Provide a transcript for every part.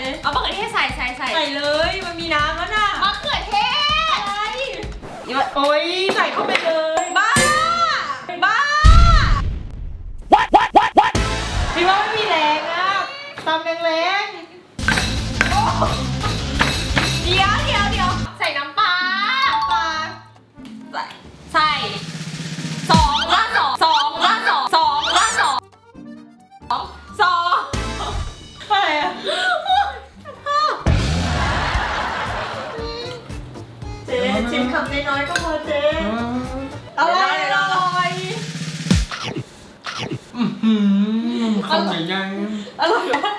เลยเอามะเขือเทศใส่ใส่ใส่ใส่เลย มันมีน้ำแล้วน่ะมะเขือเทศโอ้ยใส่เข้าไปเลยบ้าบ้าพี่ว่าไม่มีแรงอะตำแรงแรง คำน้อยๆก็พอเจ๊อร่อยอร่อยอือหือคำใหญ่อร่อยวะ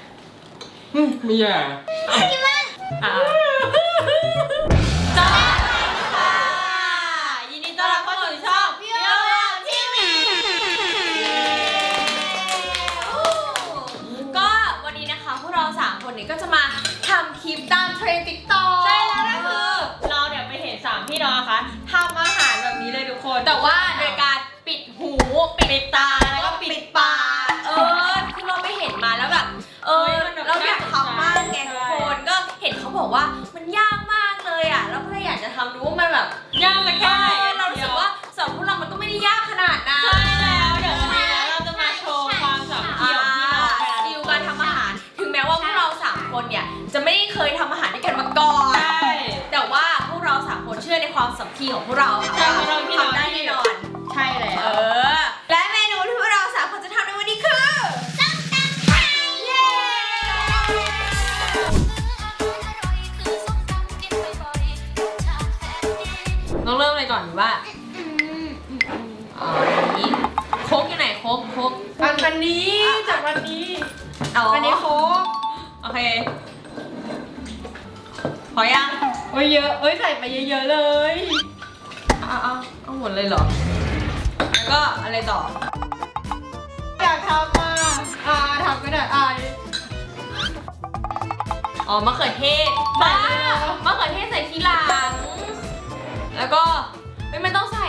ๆอืมไม่แย่ อะ ดปิดตาแล้วก็ปิดปากเออคือเราไปเห็นมาแล้วแบบเออเฮ้ยมันแบบเราอยากทำมากไงใช่ทุกคนก็เห็นเขาบอกว่ามันยากมากเลยอะแล้วก็เลยอยากจะทำดูว่ามันแบบยากเลยแค่ไหนเออเรารู้สึกว่าสำหรับพวกเรามันก็ไม่ได้ยากขนาดนั้นใช่แล้วเดี๋ยววันนี้นะเราจะมาโชว์ความสามัคคีของพี่น้องสกันกิลการทำอาหาร ถึงแม้ว่าพวกเราสามคนเนี่ยจะไม่ได้เคยทำอาหารด้วยกันมาก่อนใช่แต่ว่าพวกเราสามคนเชื่อในความสามัคคีของพวกเราค่ะใช่เพราะเราพี่น้องทำได้แน่นอนใช่แล้เอว กอยู่ไหนโคกโคกอันอันนี้จากวันนี้ อ๋ออันนี้โค้กโอเค พอยังโอ้ยเยอะเอ้ยใส่ไปเยอะๆเลยเอาเอาเอาหมดเลยเหรอ แล้วก็อะไรต่อ อยากทำมาอ่าทำก็ได้อ่าอ๋อมะเขือเทศบ้ามะเขือเทศใส่ทีหลัง แล้วก็ไม่ไม่ต้องใส่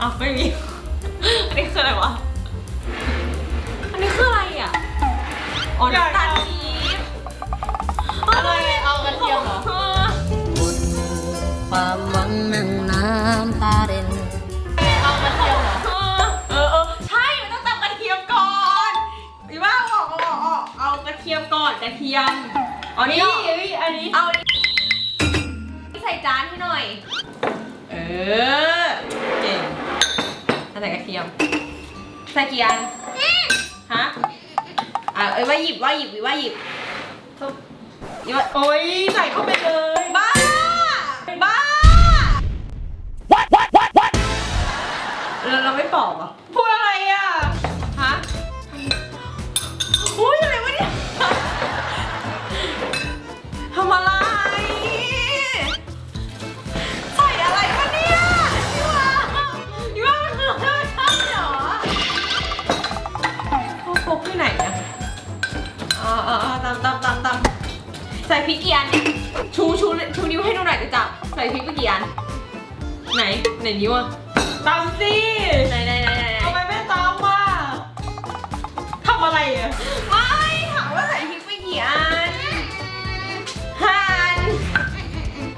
อ้าวไม่มี อันนี้คืออะไรวะ อันนี้คืออะไรอะอ๋อน้ำตาลปี๊บอะไรเอากระเทียมเหรอออความหวังนั่งน้ำตาเด่นเอากระเทียมเหรอเออเออใช่มันต้องตำกระเทียมก่อนอีว่าออกเอาออกเอาออกเอากระเทียมก่อนกระเทียมเอานี่นี่ออกเอ้ยอันนี้ เอาอันนี้ใส่จานให้หน่อย เออเก่ง ใส่กระเทียมใส่กี่อันฮะอะเอ้ยว่าหยิบว่าหยิบวิว่าหยิบทุบว่าโอ้ยใส่เข้าไปเลยบ้าบ้าเราเราไม่ปอกอะ ไหนไหนนิ้วอะตำสิไหนไหนไหนไหนไหนทำไมไม่ตำอะทำอะไรอะไม่ถามว่าใส่พริกไปกี่อันห้าอัน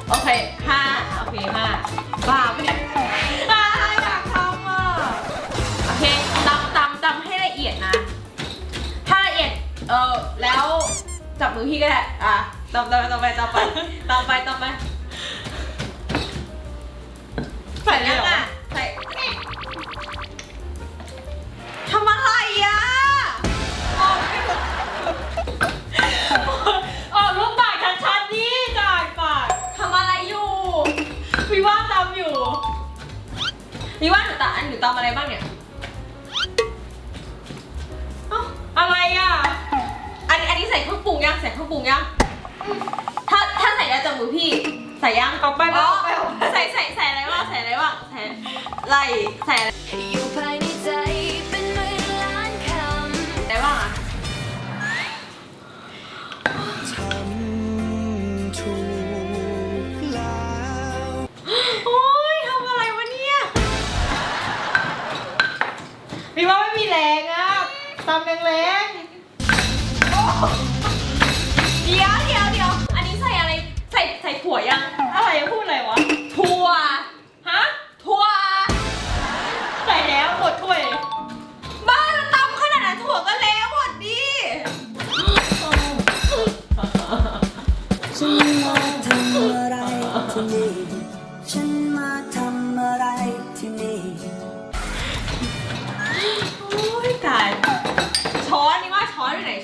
โอเคห้าโอเคห้าบ้าปะเนี่ยอ่าอยากทำอะโอเคตำตำตำให้ละเอียดนะ ถ้าละเอียดเออแล้วจับมือพี่ก็ได้อะตำตำตำไปตำไปตำไปตำไป ใส่ ไรใส่แสน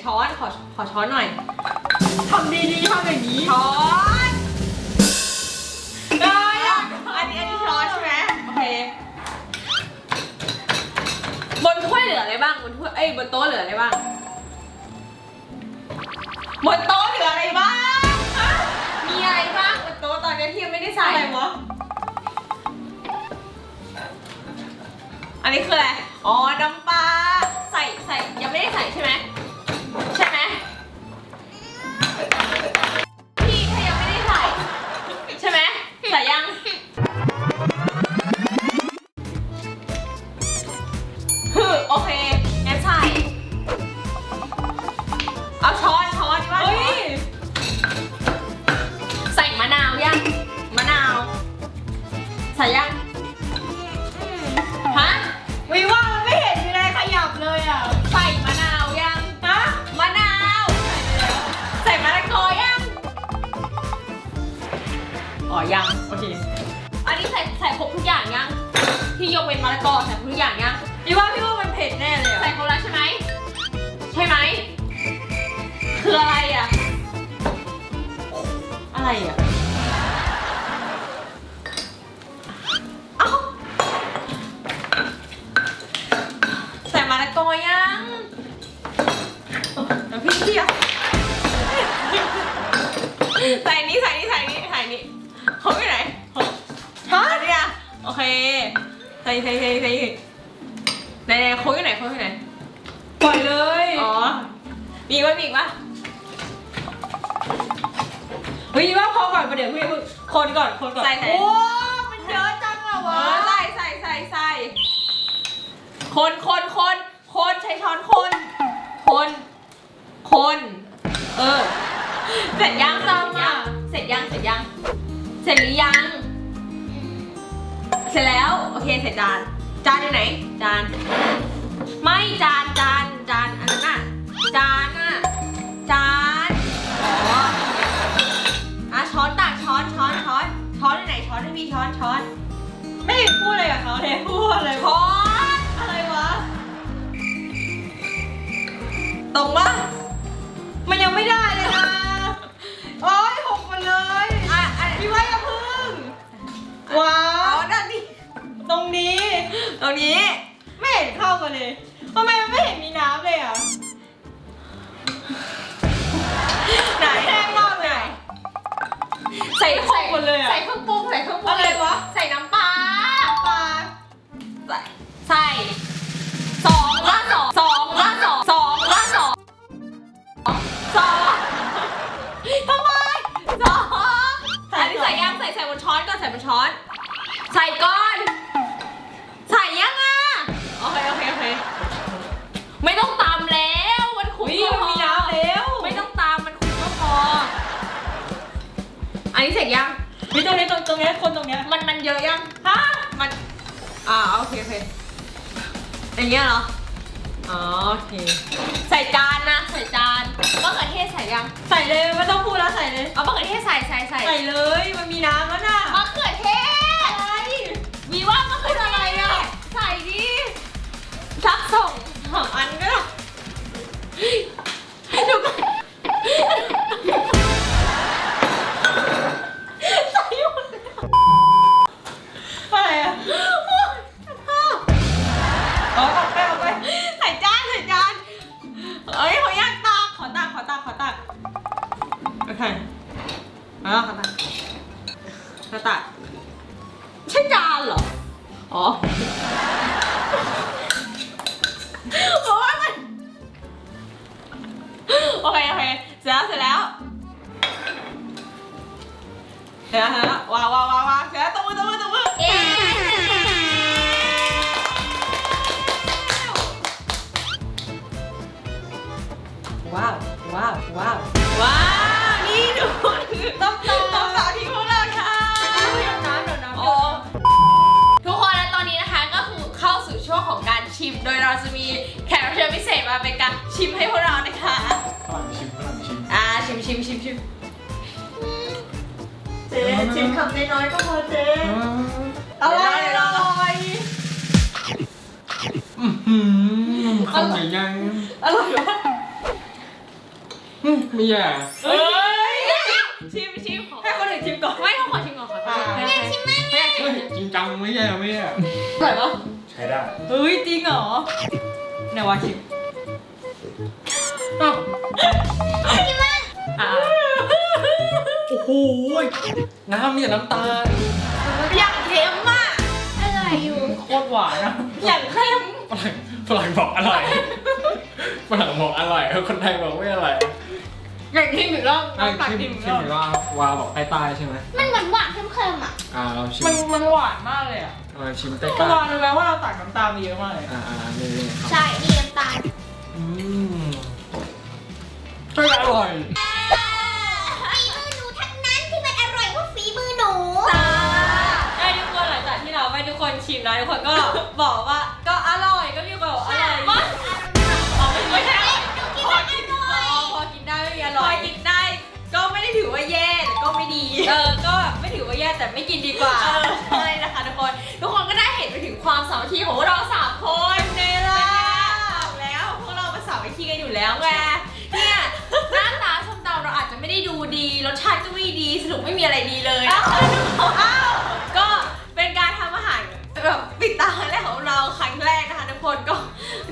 ช้อนอยู่ไหนช้อนขอขอช้อนหน่อยทำดีๆทำอย่างนี้ช้อนได้อะอันนี้อันนี้ช้อนใช่ไหมโอเคบนถ้วยเหลืออะไรบ้างบนถ้วยเอ้ยบนโต๊ะเหลืออะไรบ้างบนโต๊ะเหลืออะไรบ้างฮะมีอะไรบ้างบนโต๊ะตอนนี้ที่ยังไม่ได้ใส่อะไรวะอันนี้คืออะไรอ๋อน้ำปลาใส่ใส่ยังไม่ได้ใส่ใช่ไหม พี่ว่าพี่ว่ามันเผ็ดแน่เลยใส่อะครบแล้วใช่ไหม ใช่ไหม คืออะไรอะ อะไรอะเอ้าใส่มะละกอยังน้ำพริกเดียวใส่นี้ใส่นี้ใส่นี้ใส่นี้เขาอยู่ไหนฮะอันนี้อะโอเค ใส่ใส่ใส่ใส่ ไหนไหนโค้งอยู่ไหนโค้งอยู่ไหน ปล่อยเลย อ๋อ มีอีกวะมีอีกวะเฮ้ยว่าพอก่อนประเดี๋ยวพี่มึงคนก่อนคนก่อนใส่ใส่โอ้มันเยอะจังอะเอวะอใส่ใส่ใส่ใส่คนคนคนคนใช้ช้อนคน คน คน เออ เสร็จยังเสร็จยังเสร็จยังเสร็จยัง เสร็จหรือยัง เสร็จแล้ว โอเคเสร็จจาน จานอยู่ไหน จาน ไม่จานจานจานอันนั้นน่ะจานน่ะจานอ๋ออะช้อนตักช้อนช้อนช้อนช้อนอยู่ไหนช้อนไม่มีช้อนช้อน ไม่เห็นพูดอะไรกับเขาเลยพูดอะไรวะช้อนอะไรวะตรงปะ ใส่ไม่ครใส่บหมดเลยอะใส่เครื่องปรุงใส่เครื่องปรุงอะไรวะ ใส่น้ำปลาปลาใส่ใส่สองละสองสองละสองสองละสองสองทำไมสองอันนี้ใส่ยังใส่ใส่บนช้อนก่อนใส่บนช้อน ใส่ก้อน ใส่ยังอะโอเคโอเคโอเคไม่ต้อง ตรงนี้ตรงตรงเนี้ยคนตรงเนี้ยมันมันเยอะยังฮะมันอ่าโอเคโอเคอย่างเงี้ยเหรออ๋อโอเค ใส่จานนะใส่จานมะเขือเทศใส่ยัง ใส่เลยไม่ต้องพูดแล้วใส่เลยเอามะเขือเทศใส่ใส่ใส่ใส่เลยมันมีน้ำแล้วน่ะมะเขือ อ้าวกระตัดกระตัดใช่จานเหรอ อ๋อโอ้ยมันโอเคโอเคเสร็จแล้วเสร็จแล้วเสร็จแล้วว้าวว้าวว้าวเสร็จแล้วตบมือตบมือตบมือว้าวว้าวว้าว อต้มตำต้มตำที่พวกเราทำเดี๋ยวน้ำเดี๋ยวน้ำโอ้ทุกคนและตอนนี้นะคะก็คือเข้าสู่ช่วงของการชิม โดยเราจะมีแขกรับเชิญพิเศษมาเป็นการชิมให้พวกเรานะคะฝรั่งชิมฝรั่งชิมอ่าชิมชิมชิมชิมเจ๊ชิมคำน้อยๆก็พอเจ๊อร่อยอร่อยอือหือคำใหญ่อร่อยมากๆอืมไม่แย่ จริงจังไม่แย่ไม่แย่อร่อยปะใช้ได้เฮ้ยจริงเหรอไหนวะชิมอ้าวอ่าโอ้โหน้ำเนี่ยน้ำตาลอยากเค็มอะโคตรหวานนะอยากเค็มฝรั่งฝรั่งบอกอร่อยฝรั่งบอกอร่อยคนไทยบอกไม่อร่อย อยากชิมอีกรอบไอ้น้ำตักชิมชิมอีกชิรมอบหรือว่าวาบอกใต้ใต้ใช่ไหมมันเหมือนหวานเค็มๆอะ อ่าเราชิมมันมันหวานมากเลยอะเราชิมใต้ก็ใต้วางเลยไหมว่าเราตักน้ำตาลมาเยอะมากเลยอ่าอ่านี่นี่ครับใช่ดีน้ำตาลอืม ความสามัคคีของพวกเราสามคนในล่ะบอกแล้วพวกเราเป็นสามัคคีกันอยู่แล้วไงเนี่ยหน้าตาส้มตำเราอาจจะไม่ได้ดูดีรสชาติก็ไม่ดีสรุปไม่มีอะไรดีเลยนะคะทุกคนอ้าวก็เป็นการทำอาหารแบบปิดตาครั้งแรกของเราครั้งแรกนะคะทุกคนก็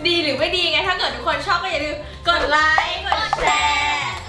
ดีหรือไม่ดีไงถ้าเกิดทุกคนชอบก็อย่าลืมกดไลค์กดแชร์